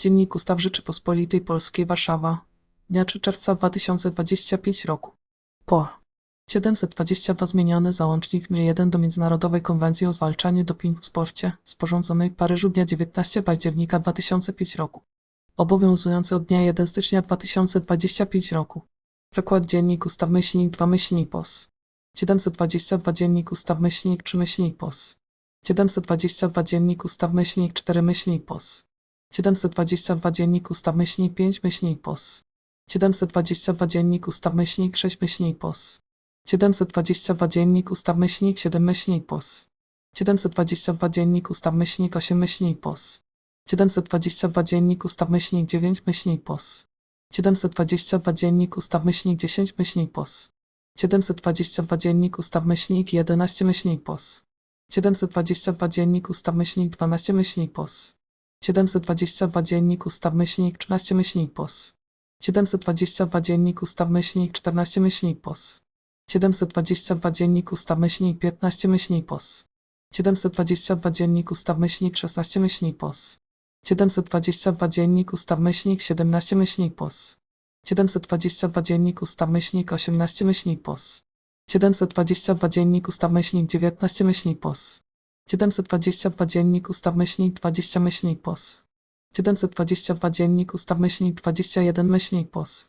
Dziennik Ustaw Rzeczypospolitej Polskiej Warszawa. Dnia 3 czerwca 2025 roku. Po 722 zmieniony załącznik nr 1 do Międzynarodowej Konwencji o zwalczaniu dopingu w sporcie, sporządzonej w Paryżu dnia 19 października 2005 roku. Obowiązujący od dnia 1 stycznia 2025 roku. Przykład Dziennik Ustaw Myślnik 2 Myślnik POS. 722 Dziennik Ustaw Myślnik 3 Myślnik POS. 722 Dziennik Ustaw Myślnik 4 Myślnik POS. 722 Dziennik Ustaw Myślnik 5 Myślnik POS. 722 Dziennik Ustaw Myślnik 6 Myślnik POS. 722 Dziennik Ustaw Myślnik 7 Myślnik POS. 722 Dziennik Ustaw Myślnik 8 Myślnik POS. 722 Dziennik Ustaw Myślnik 9 Myślnik POS. 722 Dziennik Ustaw Myślnik 10 Myślnik POS. 722 Dziennik Ustaw Myślnik 11 Myślnik POS. 722 Dziennik Ustaw Myślnik 12 Myślnik POS. 722 Dziennik Ustaw Myślnik 13 Myślnik POS. 722 Dziennik Ustaw Myślnik 14 Myślnik POS. 722 Dziennik Ustaw Myślnik 15 Myślnik POS. 722 Dziennik Ustaw Myślnik 16 Myślnik POS. 722 Dziennik Ustaw Myślnik 17 Myślnik POS. 722 Dziennik Ustaw Myślnik 18 Myślnik POS. 722 Dziennik Ustaw Myślnik 19 Myślnik POS. 722 Dziennik Ustaw Myślnik 20 Myślnik POS. 722 Dziennik Ustaw Myślnik 21 Myślnik POS.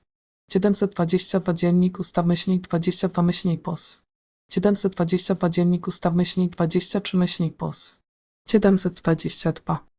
722 Dziennik Ustaw Myślnik 22 Myślnik POS. 722 Dziennik Ustaw Myślnik 23 Myślnik POS. 722